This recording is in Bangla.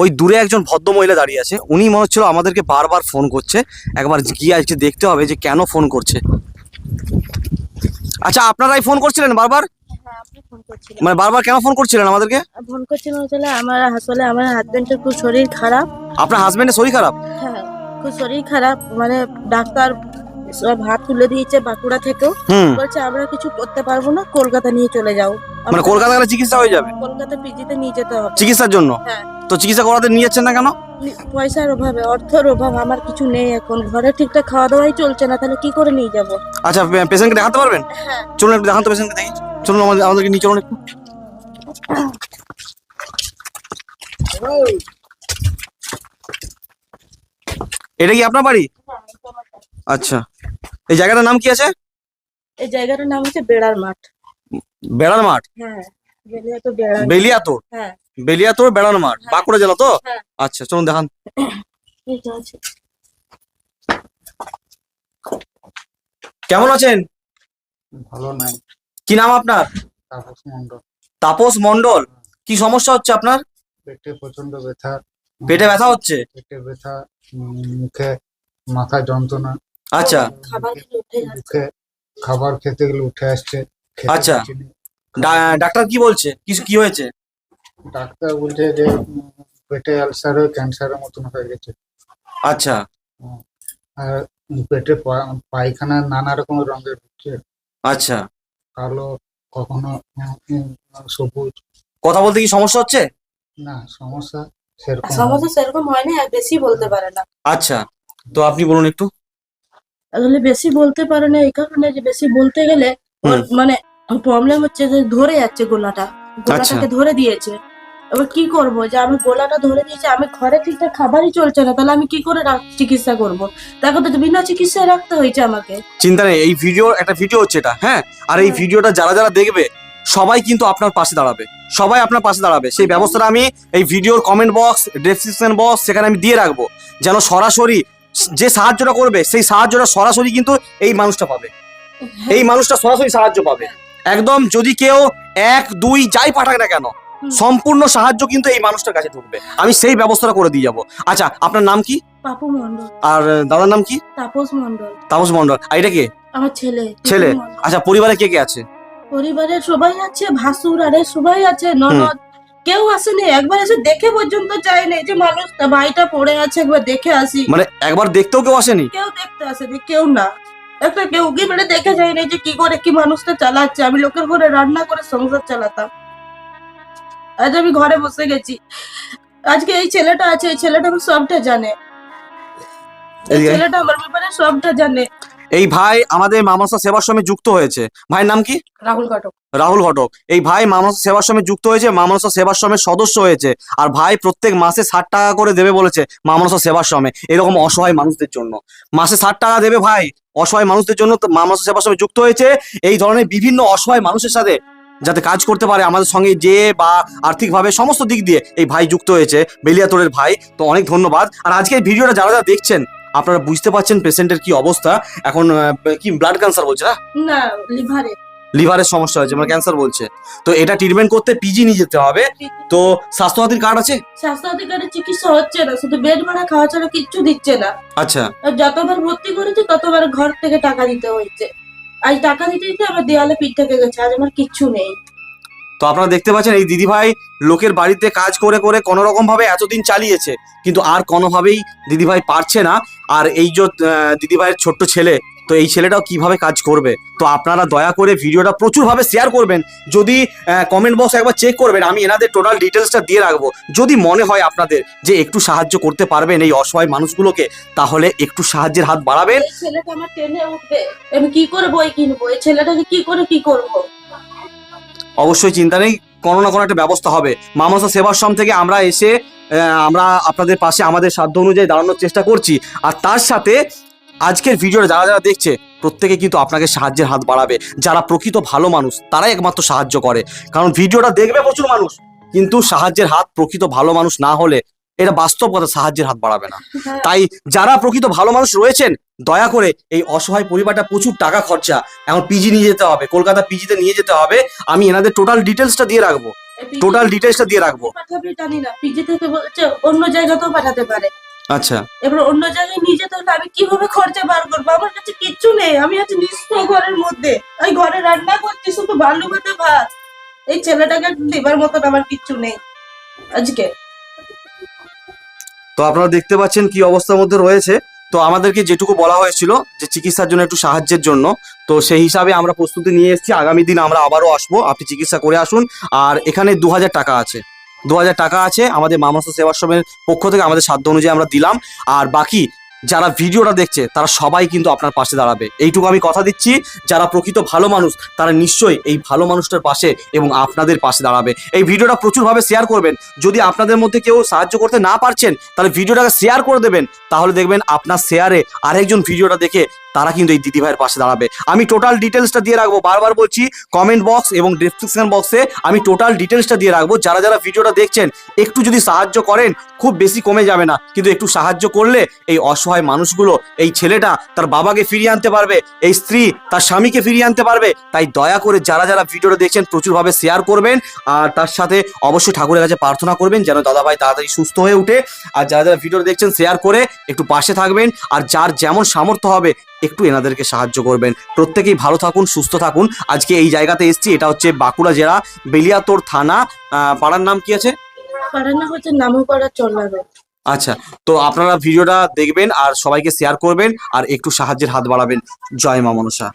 ওই দূরে একজন ভদ্র মহিলা দাঁড়িয়ে আছে। উনি মনে হচ্ছিল আমাদেরকে বারবার ফোন করছে। একবার গিয়ে আজকে দেখতে হবে যে কেন ফোন করছে। আচ্ছা আপনারাই ফোন করছিলেন বারবার? হ্যাঁ মানে বারবার কেন ফোন করছিলেন আমাদেরকে? ফোন করছিলেন আসলে আমার আসলে আমার হাজবেন্ডের খুব শরীর খারাপ। আপনার হাজবেন্ডের শরীর খারাপ? হ্যাঁ খুব শরীর খারাপ। মানে ডাক্তার সব হাত তুলে দিয়েছে বাঁকুড়া থেকেও। বলছে আমরা কিছু করতে পারব না কলকাতা নিয়ে চলে যাও। মানে কলকাতা গেলে চিকিৎসা হয়ে যাবে? কলকাতা পিজিতে নিয়ে যেতে হবে। চিকিৎসার জন্য? হ্যাঁ। তো চিকিৎসা করাতে নিয়ে যাচ্ছেন না কেন? পয়সার অভাবে অর্থের অভাব আমার কিছু নেই এখন। ঘরে ঠিকঠাক খাওয়া দাওয়াই চলছে না তাহলে কি করে নিয়ে যাব? আচ্ছা পেশেন্টকে দেখাতে পারবেন? হ্যাঁ। চলুন একটু দেখান তো পেশেন্টকে দেখি। চলুন আমাদের আমাদেরকে নিয়ে চলুন একটু। এটা কি আপনার বাড়ি। আচ্ছা। এই জায়গাটার নাম কি আছে? এই জায়গাটার নাম হচ্ছে বেড়ার মাঠ। বেড়ার মাঠ? হ্যাঁ বেলিয়া তো বেড়ার বেলিয়াতোর? হ্যাঁ। বেলিয়াতোর বেড়ার মাঠ বাঁকুড়া জেলা তো? হ্যাঁ। আচ্ছা চলুন দেখান। কেমন আছেন? ভালো নাই। কি নাম আপনার? তাপস মন্ডল তাপস মন্ডল কি সমস্যা হচ্ছে আপনার? পেটে প্রচণ্ড ব্যথা। পেটে ব্যথা হচ্ছে? পেটে ব্যথা উম, মুখে মাথা যন্ত্রণা। আচ্ছা। খাবার খেলে উঠে যাচ্ছে। খাবার খেতে গেলে উঠে আসছে খেতে আচ্ছা। পারছি না। ডা- ডাক্তার কি বলছে? কি কি হয়েছে? ডাক্তার বলছে যে উম, পেটে আলসার হয়ে ক্যান্সারের মতন হয়ে গেছে। আচ্ছা। আর পেটে পা- পায়খানা নানা রকম রঙের হচ্ছে। আচ্ছা। কালো কখনো উম, উম, সবুজ। কথা বলতে কি সমস্যা হচ্ছে? না সমস্যা সেরকম সমস্যা সেরকম হয়নি আর বেশি বলতে পারে না। আচ্ছা। তো আপনি বলুন একটু। আসলে বেশি বলতে পারে না এই কারণে যে বেশি বলতে গেলে ওর মানে প্রবলেম হচ্ছে যে ধরে যাচ্ছে গোলাটা। গোলাটাকে ধরে দিয়েছে। এবার কি করব? যে আমি গোলাটা ধরে দিয়েছি আমি ঘরে ঠিকঠাক খাবারই চলছে না তাহলে আমি কি করে চিকিৎসা করব? তাকে তো বিনা চিকিৎসায় রাখতে হয়েছে আমাকে। চিন্তা নেই এই ভিডিও একটা ভিডিও হচ্ছে এটা হ্যাঁ? আর এই ভিডিওটা যারা যারা দেখবে সবাই কিন্তু আপনার পাশে দাঁড়াবে। সবাই আপনার পাশে দাঁড়াবে। সেই ব্যবস্থাটা আমি এই ভিডিওর কমেন্ট বক্স ডেসক্রিপশন বক্স সেখানে আমি দিয়ে রাখব। যেন সরাসরি যে সাহায্যটা করবে সেই সাহায্যটা সরাসরি কিন্তু এই মানুষটা পাবে। এই মানুষটা সরাসরি সাহায্য পাবে। একদম যদি কেউ এক দুই যাই পাঠাক না কেন সম্পূর্ণ সাহায্য কিন্তু এই মানুষটার কাছে ঢুকবে। আমি সেই ব্যবস্থাটা করে দিয়ে যাব। আচ্ছা আপনার নাম কি? পাপু মন্ডল আর দাদার নাম কি? তাপস মন্ডল তাপস মন্ডল আর এটা কে? আমার ছেলে ছেলে? আচ্ছা পরিবারে কে কে আছে? পরিবারের সবাই আছে ভাসুর আরে সবাই আছে ননদ কেউ আসেনি একবার এসে দেখে পর্যন্ত যায়নি যে মানুষটা ভাইটা পড়ে আছে একবার দেখে আসি। মানে একবার দেখতেও কেউ আসেনি? কেউ দেখতে আসেনি কেউ না। একটা কেউ কি মানে দেখে যায়নি যে কি করে কি মানুষটা চালাচ্ছে। আমি লোকের ঘরে রান্না করে সংসার চালাতাম। আজ আমি ঘরে বসে গেছি। আজকে এই ছেলেটা আছে এই ছেলেটা আমার সবটা জানে। এই ছেলেটা আমার ব্যাপারে সবটা জানে। এই ভাই আমাদের মামাসা সেবার সঙ্গে যুক্ত হয়েছে। ভাইয়ের নাম কি? রাহুল ঘটক। রাহুল ঘটক। এই ভাই মামাসা সেবার সঙ্গে যুক্ত হয়েছে মামাসা সেবার সমের সদস্য হয়েছে। আর ভাই প্রত্যেক মাসে ষাট টাকা করে দেবে বলেছে মামাসা সেবার সমে এরকম অসহায় মানুষদের জন্য। মাসে ষাট টাকা দেবে ভাই। অসহায় মানুষদের জন্য তো মামাসা সেবার সঙ্গে যুক্ত হয়েছে। এই ধরনের বিভিন্ন অসহায় মানুষের সাথে যাতে কাজ করতে পারে আমাদের সঙ্গে যে বা আর্থিকভাবে সমস্ত দিক দিয়ে এই ভাই যুক্ত হয়েছে বেলিয়াতোরের ভাই। তো অনেক ধন্যবাদ। আর আজকে এই ভিডিওটা যারা যারা দেখছেন আপনারা বুঝতে পারছেন পেশেন্টের কি অবস্থা? এখন কি ব্লাড ক্যান্সার বলছে না? না লিভারে লিভারের সমস্যা হয়েছে মানে ক্যান্সার বলছে। তো এটা ট্রিটমেন্ট করতে পিজি নিয়ে যেতে হবে। তো স্বাস্থ্যসাথীর কার্ড আছে? স্বাস্থ্য অধিকারের চিকিৎসা হচ্ছে না শুধু বেড ভাড়া খাওয়া ছাড়া কিচ্ছু দিচ্ছে না। আচ্ছা। আর যতবার ভর্তি করেছি ততবার ঘর থেকে টাকা দিতে হয়েছে। আজ টাকা দিতে দিতে আমার দেয়ালে পিঠ থেকে গেছে আজ আমার কিচ্ছু নেই। তো আপনারা দেখতে পাচ্ছেন এই দিদিভাই লোকের বাড়িতে কাজ করে করে কোনো রকম ভাবে এতদিন চালিয়েছে, কিন্তু আর কোনোভাবেই দিদিভাই পারছে না। আর এই যে দিদিভাইয়ের ছোট্ট ছেলে, তো এই ছেলেটাও কীভাবে কাজ করবে? তো আপনারা দয়া করে ভিডিওটা প্রচুরভাবে শেয়ার করবেন। যদি কমেন্ট বক্স একবার চেক করবেন, আমি এনাদের টোটাল ডিটেলসটা দিয়ে রাখব। যদি মনে হয় আপনাদের যে একটু সাহায্য করতে পারবেন এই অসহায় মানুষগুলোকে, তাহলে একটু সাহায্যের হাত বাড়াবেন। ছেলেটা আমার টেনে উঠবে। আমি কি করে বই কিনবো? এই ছেলেটাকে কি করে কি করব? অবশ্যই চিন্তা নেই, কোনো না কোনো একটা ব্যবস্থা হবে। মামাসা সেবাশ্রম থেকে আমরা এসে আমরা আপনাদের পাশে আমাদের সাধ্য অনুযায়ী দাঁড়ানোর চেষ্টা করছি। আর তার সাথে আজকের ভিডিওটা যারা যারা দেখছে, প্রত্যেকে কিন্তু আপনাকে সাহায্যের হাত বাড়াবে। যারা প্রকৃত ভালো মানুষ, তারাই একমাত্র সাহায্য করে। কারণ ভিডিওটা দেখবে প্রচুর মানুষ, কিন্তু সাহায্যের হাত প্রকৃত ভালো মানুষ না হলে এটা বাস্তব কথা সাহায্যের হাত বাড়াবে না। হ্যাঁ, তাই যারা প্রকৃত ভালো মানুষ রয়েছেন দয়া করে এই অসহায় পরিবারটা প্রচুর টাকা খরচা। এখন পিজি নিয়ে যেতে হবে কলকাতা পিজিতে নিয়ে যেতে হবে। আমি এনাদের টোটাল ডিটেলসটা দিয়ে রাখব। টোটাল ডিটেলসটা দিয়ে রাখব। অন্য জায়গাতেও পাঠাতে পারে। আচ্ছা। এবার অন্য জায়গায় নিয়ে যেতে হলে আমি কীভাবে খরচা বার করব? আমার কাছে কিচ্ছু নেই। আমি আছি নিঃস্ব ঘরের মধ্যে। ওই ঘরে রান্না করছি শুধু বালু ভাতে ভাত। এই ছেলেটাকে দেবার মতন আমার কিচ্ছু নেই। আজকে। তো আপনারা দেখতে পাচ্ছেন কি অবস্থার মধ্যে রয়েছে। তো আমাদেরকে যেটুকু বলা হয়েছিল যে চিকিৎসার জন্য একটু সাহায্যের জন্য, তো সেই হিসাবে আমরা প্রস্তুতি নিয়ে এসেছি। আগামী দিন আমরা আবারও আসব, আপনি চিকিৎসা করে আসুন। আর এখানে দু হাজার টাকা আছে। দু হাজার টাকা আছে আমাদের মামাস সেবাশ্রমের পক্ষ থেকে আমাদের সাধ্য অনুযায়ী আমরা দিলাম। আর বাকি যারা ভিডিওটা দেখছে, তারা সবাই কিন্তু আপনার পাশে দাঁড়াবে। এইটুকু আমি কথা দিচ্ছি, যারা প্রকৃত ভালো মানুষ, তারা নিশ্চয়ই এই ভালো মানুষটার পাশে এবং আপনাদের পাশে দাঁড়াবে। এই ভিডিওটা প্রচুরভাবে শেয়ার করবেন। যদি আপনাদের মধ্যে কেউ সাহায্য করতে না পারছেন, তাহলে ভিডিওটাকে শেয়ার করে দেবেন। তাহলে দেখবেন আপনার শেয়ারে আরেকজন ভিডিওটা দেখে তারা কিন্তু এই দিদি ভাইয়ের পাশে দাঁড়াবে। আমি টোটাল ডিটেলসটা দিয়ে রাখব, বারবার বলছি কমেন্ট বক্স এবং ডিসক্রিপশন বক্সে আমি টোটাল ডিটেলসটা দিয়ে রাখব। যারা যারা ভিডিওটা দেখছেন, একটু যদি সাহায্য করেন, খুব বেশি কমে যাবে না। কিন্তু একটু সাহায্য করলে এই অসহায় মানুষগুলো, এই ছেলেটা তার বাবাকে ফিরিয়ে আনতে পারবে, এই স্ত্রী তার স্বামীকে ফিরিয়ে আনতে পারবে। তাই দয়া করে যারা যারা ভিডিওটা দেখছেন, প্রচুরভাবে শেয়ার করবেন। আর তার সাথে অবশ্যই ঠাকুরের কাছে প্রার্থনা করবেন, যেন দাদা ভাই তাড়াতাড়ি সুস্থ হয়ে ওঠে আর যারা যারা ভিডিওটা দেখছেন শেয়ার করে একটু পাশে থাকবেন। আর যার যেমন সামর্থ্য হবে একটু এনাদেরকে সাহায্য করবেন। প্রত্যেকেই ভালো থাকুন সুস্থ থাকুন। আজকে এই জায়গাতে এসছি এটা হচ্ছে বাঁকুড়া জেলা বেলিয়াতোর থানা। আহ, পাড়ার নাম কি আছে? হচ্ছে রোড আচ্ছা তো আপনারা ভিডিওটা দেখবেন আর সবাইকে শেয়ার করবেন আর একটু সাহায্যের হাত বাড়াবেন। জয় মা মনসা।